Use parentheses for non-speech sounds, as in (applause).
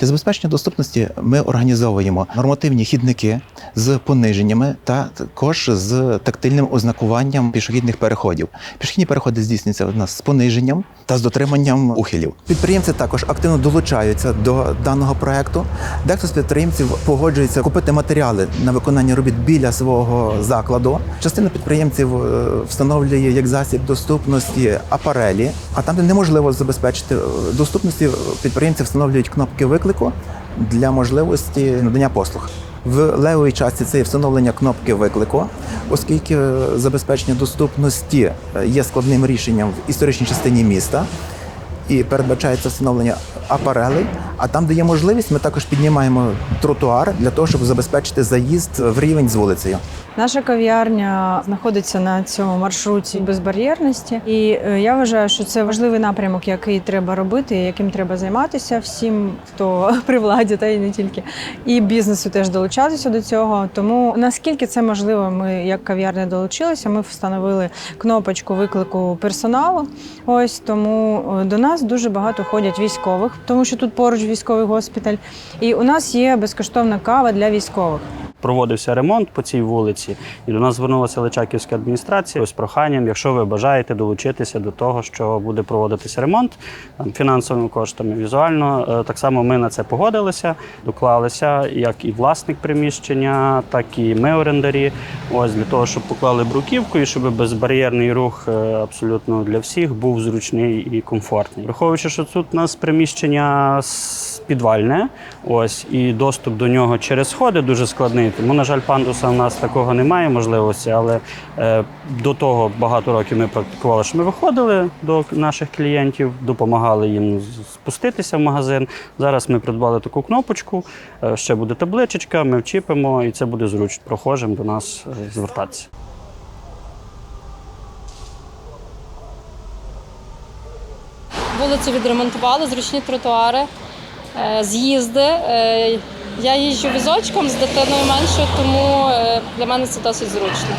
Для забезпечення доступності ми організовуємо нормативні хідники з пониженнями та також з тактильним ознакуванням пішохідних переходів. Пішохідні переходи здійснюються у нас з пониженням та з дотриманням ухилів. Підприємці також активно долучаються до даного проекту. Дехто з підприємців погоджується купити матеріали на виконання робіт біля свого закладу. Частина підприємців е, встановлює як засіб доступності апарелі, а там, де неможливо забезпечити е, доступності, підприємці встановлюють кнопки виклику для можливості надання послуг. В левій часті це встановлення кнопки виклику, оскільки забезпечення доступності е, є складним рішенням в історичній частині міста і передбачається встановлення апарелей. А там, де є можливість, ми також піднімаємо тротуар для того, щоб забезпечити заїзд в рівень з вулицею. Наша кав'ярня знаходиться на цьому маршруті безбар'єрності, і е, я вважаю, що це важливий напрямок, який треба робити, яким треба займатися всім, хто (laughs) при владі, та й не тільки, і бізнесу теж долучатися до цього. Тому наскільки це можливо, ми як кав'ярня долучилися. Ми встановили кнопочку виклику персоналу. Ось тому е, до нас дуже багато ходять військових, тому що тут поруч військовий госпіталь. І у нас є безкоштовна кава для військових. Проводився ремонт по цій вулиці, і до нас звернулася Личаківська адміністрація з проханням, якщо ви бажаєте долучитися до того, що буде проводитися ремонт там, фінансовими коштами, візуально. Е, Так само ми на це погодилися, доклалися, як і власник приміщення, так і ми орендарі. Ось для того, щоб поклали бруківку і щоб безбар'єрний рух е, абсолютно для всіх був зручний і комфортний. Враховуючи, що тут у нас приміщення підвальне, ось і доступ до нього через сходи дуже складний. Тому, на жаль, пандуса у нас такого немає можливості, але е, до того багато років ми практикували, що ми виходили до наших клієнтів, допомагали їм спуститися в магазин. Зараз ми придбали таку кнопочку, е, ще буде табличечка, ми вчіпимо, і це буде зручно прохожим до нас е, звертатися. Вулицю відремонтували, зручні тротуари, з'їзди. Я їжджу візочком з дитиною меншою, тому е, для мене це досить зручно.